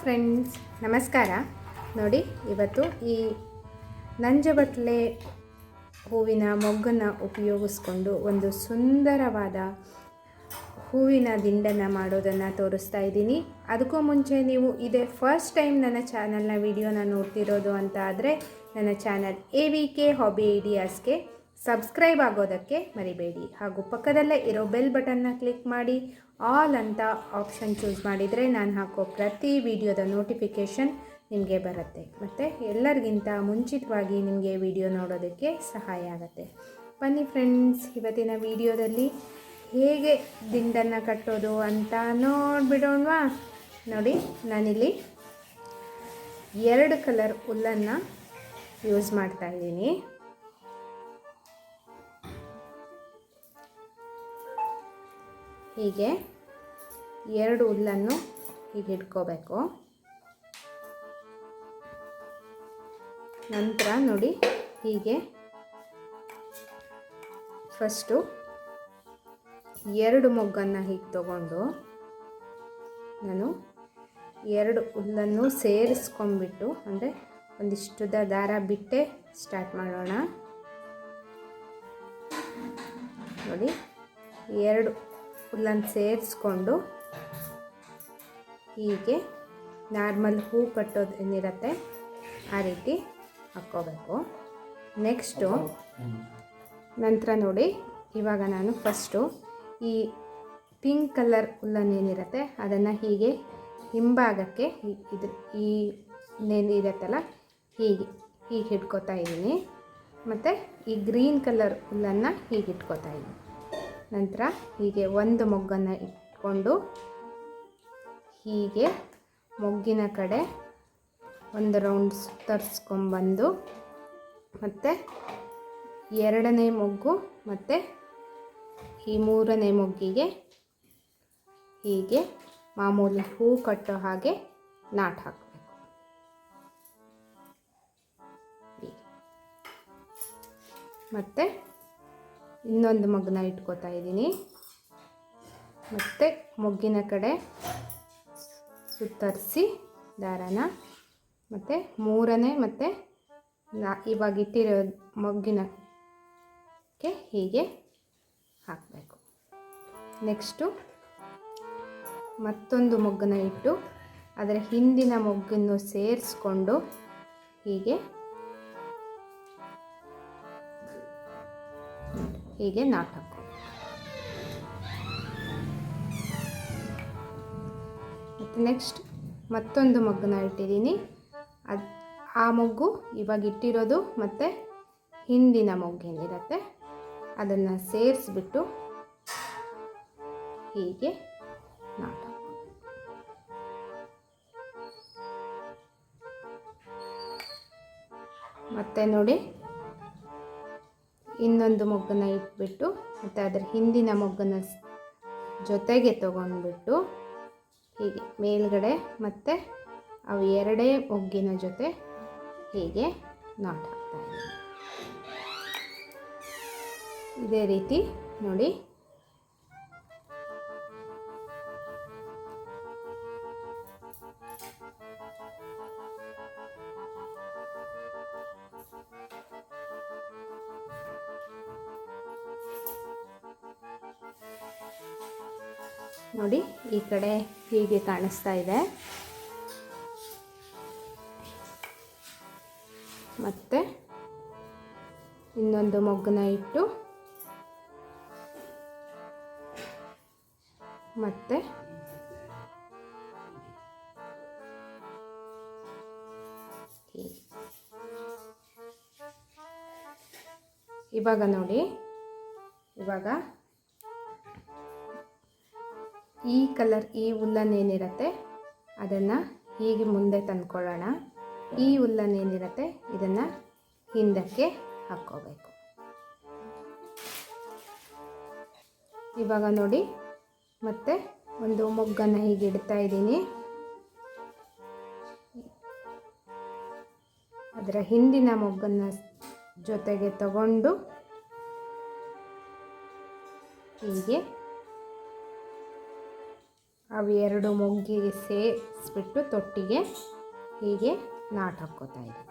Friends ನಮಸ್ಕಾರ. ನೋಡಿ, ಇವತ್ತು ಈ ನಂಜಬಟ್ಲೆ ಹೂವಿನ ಮೊಗ್ಗನ್ನು ಉಪಯೋಗಿಸ್ಕೊಂಡು ಒಂದು ಸುಂದರವಾದ ಹೂವಿನ ದಿಂಡನ್ನು ಮಾಡೋದನ್ನು ತೋರಿಸ್ತಾ ಇದ್ದೀನಿ. ಅದಕ್ಕೂ ಮುಂಚೆ ನೀವು ಇದೇ ಫಸ್ಟ್ ಟೈಮ್ ನನ್ನ ಚಾನಲ್ನ ವಿಡಿಯೋನ ನೋಡ್ತಿರೋದು ಅಂತ ಆದರೆ ನನ್ನ channel A V K hobby ಐಡಿಯಾಸ್ಗೆ subscribe ಆಗೋದಕ್ಕೆ ಮರಿಬೇಡಿ. ಹಾಗೂ ಪಕ್ಕದಲ್ಲೇ ಇರೋ ಬೆಲ್ ಬಟನ್ನ ಕ್ಲಿಕ್ ಮಾಡಿ. ಆಲ್ ಅಂತ ಆಪ್ಷನ್ ಚೂಸ್ ಮಾಡಿದರೆ ನಾನು ಹಾಕೋ ಪ್ರತಿ ವಿಡಿಯೋದ ನೋಟಿಫಿಕೇಷನ್ ನಿಮಗೆ ಬರುತ್ತೆ. ಮತ್ತು ಎಲ್ಲರಿಗಿಂತ ಮುಂಚಿತವಾಗಿ ನಿಮಗೆ ವಿಡಿಯೋ ನೋಡೋದಕ್ಕೆ ಸಹಾಯ ಆಗುತ್ತೆ. ಬನ್ನಿ ಫ್ರೆಂಡ್ಸ್, ಇವತ್ತಿನ ವಿಡಿಯೋದಲ್ಲಿ ಹೇಗೆ ದಿಂಡನ್ನು ಕಟ್ಟೋದು ಅಂತ ನೋಡಿಬಿಡೋಣವಾ? ನೋಡಿ, ನಾನಿಲ್ಲಿ ಎರಡು ಕಲರ್ ಹುಲ್ಲನ್ನು ಯೂಸ್ ಮಾಡ್ತಾ ಹೀಗೆ ಎರಡು ಹುಲ್ಲನ್ನು ಹೀಗೆ ಇಟ್ಕೋಬೇಕು. ನಂತರ ನೋಡಿ ಹೀಗೆ ಫಸ್ಟು ಎರಡು ಮೊಗ್ಗನ್ನು ಹೀಗೆ ತಗೊಂಡು ನಾನು ಎರಡು ಹುಲ್ಲನ್ನು ಸೇರಿಸ್ಕೊಂಡ್ಬಿಟ್ಟು, ಅಂದರೆ ಒಂದಿಷ್ಟುದ ದಾರ ಬಿಟ್ಟೆ ಸ್ಟಾರ್ಟ್ ಮಾಡೋಣ. ನೋಡಿ, ಎರಡು ಹುಲ್ಲನ್ನು ಸೇರಿಸ್ಕೊಂಡು ಹೀಗೆ ನಾರ್ಮಲ್ ಹೂ ಕಟ್ಟೋದು ಏನಿರುತ್ತೆ ಆ ರೀತಿ ಹಾಕ್ಕೋಬೇಕು. ನೆಕ್ಸ್ಟು ನಂತರ ನೋಡಿ, ಇವಾಗ ನಾನು ಫಸ್ಟು ಈ ಪಿಂಕ್ ಕಲರ್ ಹುಲ್ಲನ್ನು ಏನಿರುತ್ತೆ ಅದನ್ನು ಹೀಗೆ ಹಿಂಭಾಗಕ್ಕೆ ಇದು ಈ ಇರುತ್ತಲ್ಲ, ಹೀಗೆ ಹೀಗೆ ಹಿಡ್ಕೊತಾ ಇದ್ದೀನಿ. ಮತ್ತು ಈ ಗ್ರೀನ್ ಕಲರ್ ಹುಲ್ಲನ್ನು ಹೀಗೆ ಇಟ್ಕೋತಾ ಇದ್ದೀನಿ. ನಂತರ ಹೀಗೆ ಒಂದು ಮೊಗ್ಗನ್ನು ಇಟ್ಕೊಂಡು ಹೀಗೆ ಮೊಗ್ಗಿನ ಕಡೆ ಒಂದು ರೌಂಡ್ ತರಿಸ್ಕೊಂಬಂದು ಮತ್ತು ಎರಡನೇ ಮೊಗ್ಗು ಮತ್ತು ಈ ಮೂರನೇ ಮೊಗ್ಗಿಗೆ ಹೀಗೆ ಮಾಮೂಲಿ ಹೂ ಕಟ್ಟೋ ಹಾಗೆ ನಾಟ್ ಹಾಕಬೇಕು. ಮತ್ತು ಇನ್ನೊಂದು ಮಗ್ನ ಇಟ್ಕೋತಾ ಇದ್ದೀನಿ. ಮತ್ತು ಮೊಗ್ಗಿನ ಕಡೆ ಸುತ್ತರಿಸಿ ದಾರನ. ಮತ್ತು ಮೂರನೇ ಮತ್ತು ನಾ ಇವಾಗ ಇಟ್ಟಿರೋ ಮೊಗ್ಗಿನಕ್ಕೆ ಹೀಗೆ ಹಾಕಬೇಕು. ನೆಕ್ಸ್ಟು ಮತ್ತೊಂದು ಮೊಗ್ಗನ್ನ ಇಟ್ಟು, ಅದರ ಹಿಂದಿನ ಮೊಗ್ಗನ್ನು ಸೇರಿಸ್ಕೊಂಡು ಹೀಗೆ ಹೀಗೆ ನಾಟಕ. ಮತ್ತು ನೆಕ್ಸ್ಟ್ ಮತ್ತೊಂದು ಮಗ್ಗನ್ನ ಇಟ್ಟಿದ್ದೀನಿ. ಅದು ಆ ಮೊಗ್ಗು ಇವಾಗ ಇಟ್ಟಿರೋದು ಮತ್ತು ಹಿಂದಿನ ಮೊಗ್ಗೇನಿರುತ್ತೆ ಅದನ್ನು ಸೇರಿಸ್ಬಿಟ್ಟು ಹೀಗೆ ನಾಟಕ. ಮತ್ತೆ ನೋಡಿ ಇನ್ನೊಂದು ಮೊಗ್ಗನ್ನು ಇಟ್ಬಿಟ್ಟು ಮತ್ತು ಅದರ ಹಿಂದಿನ ಮೊಗ್ಗನ ಜೊತೆಗೆ ತಗೊಂಡ್ಬಿಟ್ಟು ಹೀಗೆ ಮೇಲ್ಗಡೆ ಮತ್ತು ಅವು ಎರಡೇ ಮೊಗ್ಗಿನ ಜೊತೆ ಹೀಗೆ ನಾಟ್ ಹಾಕ್ತಾ ಇದ್ದೀನಿ. ಇದೇ ರೀತಿ ನೋಡಿ ನೋಡಿ ಈ ಕಡೆ ಹೀಗೆ ಕಾಣಿಸ್ತಾ ಇದೆ ಮತ್ತೆ ಇನ್ನೊಂದು ಮೊಗ್ಗನ ಇಟ್ಟು ಮತ್ತೆ. ಇವಾಗ ನೋಡಿ ಇವಾಗ ಈ ಕಲರ್ ಈ ಉಲ್ಲನ್ ಏನಿರುತ್ತೆ? ಅದನ್ನು ಹೀಗೆ ಮುಂದೆ ತಂದ್ಕೊಳ್ಳೋಣ. ಈ ಉಲ್ಲನ್ ಏನಿರುತ್ತೆ? ಇದನ್ನು ಹಿಂದಕ್ಕೆ ಹಾಕ್ಕೋಬೇಕು. ಇವಾಗ ನೋಡಿ, ಮತ್ತೆ ಒಂದು ಮೊಗ್ಗನ್ನು ಹೀಗೆ ಇಡ್ತಾ ಇದ್ದೀನಿ. ಅದರ ಹಿಂದಿನ ಮೊಗ್ಗನ್ನ ಜೊತೆಗೆ ತಗೊಂಡು ಹೀಗೆ ಅವು ಎರಡು ಮೊಗ್ಗಿಗೆ ಸೇರಿಸ್ಬಿಟ್ಟು ತೊಟ್ಟಿಗೆ ಹೀಗೆ ನಾಟ್ ಹಾಕ್ಕೋತಾ ಇದ್ದೀನಿ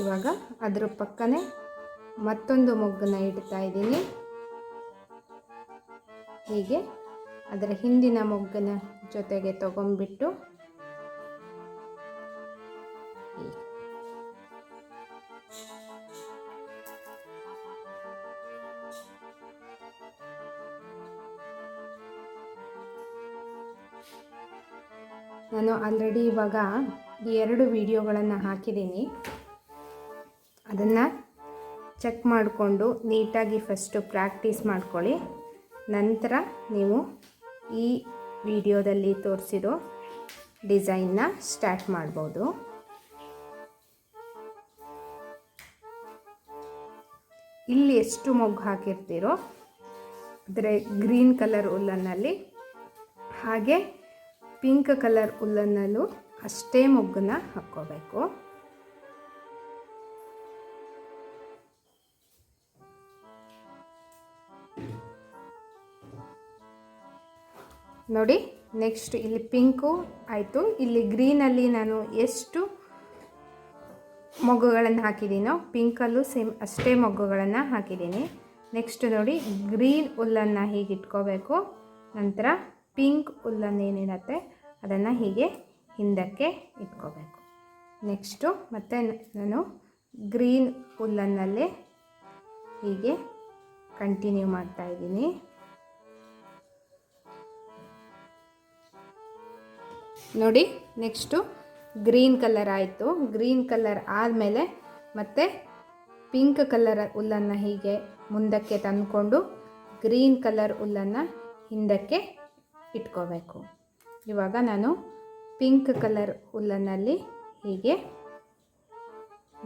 ಇವಾಗ ಅದರ ಪಕ್ಕನೇ ಮತ್ತೊಂದು ಮೊಗ್ಗನ್ನ ಇಡ್ತಾ ಇದ್ದೀನಿ. ಹೀಗೆ ಅದರ ಹಿಂದಿನ ಮೊಗ್ಗನ ಜೊತೆಗೆ ತಗೊಂಡ್ಬಿಟ್ಟು ನಾನು ಆಲ್ರೆಡಿ ಇವಾಗ ಎರಡು ವಿಡಿಯೋಗಳನ್ನು ಹಾಕಿದ್ದೀನಿ. ಅದನ್ನು ಚೆಕ್ ಮಾಡಿಕೊಂಡು ನೀಟಾಗಿ ಫಸ್ಟು ಪ್ರಾಕ್ಟೀಸ್ ಮಾಡ್ಕೊಳ್ಳಿ. ನಂತರ ನೀವು ಈ ವಿಡಿಯೋದಲ್ಲಿ ತೋರಿಸಿರೋ ಡಿಸೈನ್ನ ಸ್ಟಾರ್ಟ್ ಮಾಡ್ಬೋದು. ಇಲ್ಲಿ ಎಷ್ಟು ಮೊಗ್ಗು ಹಾಕಿರ್ತೀರೋ ಅಂದರೆ ಗ್ರೀನ್ ಕಲರ್ ಉಲ್ಲನ್ನಲ್ಲಿ ಹಾಗೆ ಪಿಂಕ್ ಕಲರ್ ಹುಲ್ಲನ್ನಲ್ಲೂ ಅಷ್ಟೇ ಮೊಗ್ಗನ್ನ ಹಾಕ್ಕೋಬೇಕು. ನೋಡಿ ನೆಕ್ಸ್ಟ್ ಇಲ್ಲಿ ಪಿಂಕು ಆಯಿತು. ಇಲ್ಲಿ ಗ್ರೀನಲ್ಲಿ ನಾನು ಎಷ್ಟು ಮೊಗ್ಗುಗಳನ್ನು ಹಾಕಿದ್ದೀನೋ ಪಿಂಕಲ್ಲೂ ಸೇಮ್ ಅಷ್ಟೇ ಮೊಗ್ಗುಗಳನ್ನು ಹಾಕಿದ್ದೀನಿ ನೆಕ್ಸ್ಟ್ ನೋಡಿ, ಗ್ರೀನ್ ಹುಲ್ಲನ್ನು ಹೀಗೆ ಇಟ್ಕೋಬೇಕು ನಂತರ ಪಿಂಕ್ ಹುಲ್ಲನ್ನು ಏನಿರತ್ತೆ ಅದನ್ನು ಹೀಗೆ ಹಿಂದಕ್ಕೆ ಇಟ್ಕೋಬೇಕು. ನೆಕ್ಸ್ಟು ಮತ್ತು ನಾನು ಗ್ರೀನ್ ಹುಲ್ಲನ್ನಲ್ಲೇ ಹೀಗೆ ಕಂಟಿನ್ಯೂ ಮಾಡ್ತಾ ಇದ್ದೀನಿ. ನೋಡಿ ನೆಕ್ಸ್ಟು ಗ್ರೀನ್ ಕಲರ್ ಆಯಿತು. ಗ್ರೀನ್ ಕಲರ್ ಆದಮೇಲೆ ಮತ್ತೆ ಪಿಂಕ್ ಕಲರ್ ಹುಲ್ಲನ್ನು ಹೀಗೆ ಮುಂದಕ್ಕೆ ತಂದುಕೊಂಡು ಗ್ರೀನ್ ಕಲರ್ ಹುಲ್ಲನ್ನು ಹಿಂದಕ್ಕೆ ಇಟ್ಕೋಬೇಕು. ಇವಾಗ ನಾನು ಪಿಂಕ್ ಕಲರ್ ಹುಲ್ಲನ್ನಲ್ಲಿ ಹೀಗೆ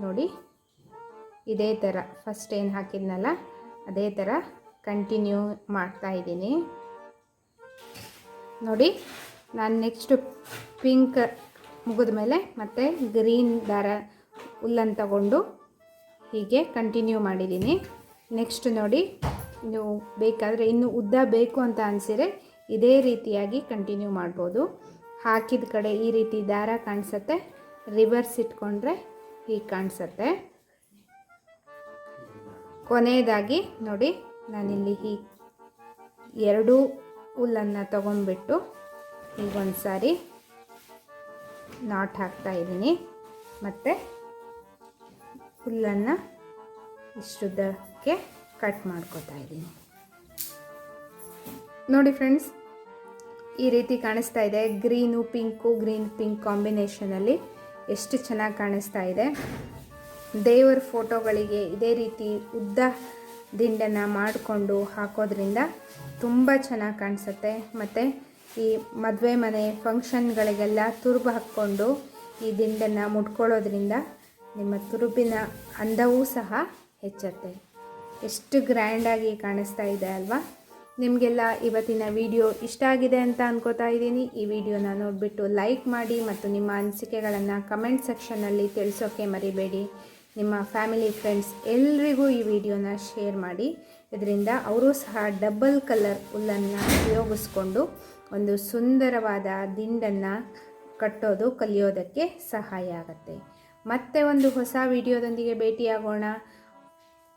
ನೋಡಿ, ಇದೇ ಥರ. ಫಸ್ಟ್ ಏನು ಹಾಕಿದ್ನಲ್ಲ, ಅದೇ ಥರ ಕಂಟಿನ್ಯೂ ಮಾಡ್ತಾ ಇದ್ದೀನಿ. ನೋಡಿ, ನಾನು ನೆಕ್ಸ್ಟ್ ಪಿಂಕ್ ಮುಗಿದ ಮೇಲೆ ಮತ್ತೆ ಗ್ರೀನ್ ದಾರ ಹುಲ್ಲನ್ನು ತಗೊಂಡು ಹೀಗೆ ಕಂಟಿನ್ಯೂ ಮಾಡಿದ್ದೀನಿ. ನೆಕ್ಸ್ಟ್ ನೋಡಿ ನೀವು ಬೇಕಾದರೆ ಇನ್ನು ಉದ್ದ ಬೇಕು ಅಂತ ಅನಿಸಿದರೆ ಇದೇ ರೀತಿಯಾಗಿ ಕಂಟಿನ್ಯೂ ಮಾಡ್ಬೋದು. ಹಾಕಿದ ಕಡೆ ಈ ರೀತಿ ದಾರ ಕಾಣಿಸುತ್ತೆ. ರಿವರ್ಸ್ ಇಟ್ಕೊಂಡ್ರೆ ಹೀಗೆ ಕಾಣಿಸತ್ತೆ. ಕೊನೆಯದಾಗಿ ನೋಡಿ, ನಾನಿಲ್ಲಿ ಈ ಎರಡೂ ಹುಲ್ಲನ್ನು ತಗೊಂಡ್ಬಿಟ್ಟು ಈಗ ಒಂದು ಸಾರಿ ನಾಟ್ ಹಾಕ್ತಾ ಇದ್ದೀನಿ. ಮತ್ತು ಹುಲ್ಲನ್ನು ಇಷ್ಟುದ್ದಕ್ಕೆ ಕಟ್ ಮಾಡ್ಕೋತಾ ಇದ್ದೀನಿ. ನೋಡಿ ಫ್ರೆಂಡ್ಸ್, ಈ ರೀತಿ ಕಾಣಿಸ್ತಾ ಇದೆ. ಗ್ರೀನು, ಪಿಂಕು, ಗ್ರೀನ್, ಪಿಂಕ್ ಕಾಂಬಿನೇಷನಲ್ಲಿ ಎಷ್ಟು ಚೆನ್ನಾಗಿ ಕಾಣಿಸ್ತಾ ಇದೆ. ದೇವರ ಫೋಟೋಗಳಿಗೆ ಇದೇ ರೀತಿ ಉದ್ದ ದಿಂಡನ್ನು ಮಾಡಿಕೊಂಡು ಹಾಕೋದ್ರಿಂದ ತುಂಬ ಚೆನ್ನಾಗಿ ಕಾಣಿಸುತ್ತೆ. ಮತ್ತು ಈ ಮದುವೆ ಮನೆ ಫಂಕ್ಷನ್ಗಳಿಗೆಲ್ಲ ತುರುಬು ಹಾಕ್ಕೊಂಡು ಈ ದಿಂಡನ್ನು ಮುಟ್ಕೊಳ್ಳೋದ್ರಿಂದ ನಿಮ್ಮ ತುರುಬಿನ ಅಂದವೂ ಸಹ ಹೆಚ್ಚುತ್ತೆ. ಎಷ್ಟು ಗ್ರ್ಯಾಂಡಾಗಿ ಕಾಣಿಸ್ತಾ ಇದೆ ಅಲ್ವಾ? ನಿಮಗೆಲ್ಲ ಇವತ್ತಿನ ವಿಡಿಯೋ ಇಷ್ಟ ಆಗಿದೆ ಅಂತ ಅನ್ಕೋತಾ ಇದ್ದೀನಿ. ಈ ವಿಡಿಯೋನ ನೋಡಿಬಿಟ್ಟು ಲೈಕ್ ಮಾಡಿ ಮತ್ತು ನಿಮ್ಮ ಅನಿಸಿಕೆಗಳನ್ನು ಕಮೆಂಟ್ ಸೆಕ್ಷನ್ನಲ್ಲಿ ತಿಳಿಸೋಕ್ಕೆ ಮರಿಬೇಡಿ. ನಿಮ್ಮ ಫ್ಯಾಮಿಲಿ ಫ್ರೆಂಡ್ಸ್ ಎಲ್ರಿಗೂ ಈ ವಿಡಿಯೋನ ಶೇರ್ ಮಾಡಿ. ಇದರಿಂದ ಅವರು ಸಹ ಡಬಲ್ ಕಲರ್ ಹುಲ್ಲನ್ನು ಉಪಯೋಗಿಸ್ಕೊಂಡು ಒಂದು ಸುಂದರವಾದ ದಿಂಡನ್ನು ಕಟ್ಟೋದು, ಕಲಿಯೋದಕ್ಕೆ ಸಹಾಯ ಆಗುತ್ತೆ. ಮತ್ತೆ ಒಂದು ಹೊಸ ವಿಡಿಯೋದೊಂದಿಗೆ ಭೇಟಿಯಾಗೋಣ.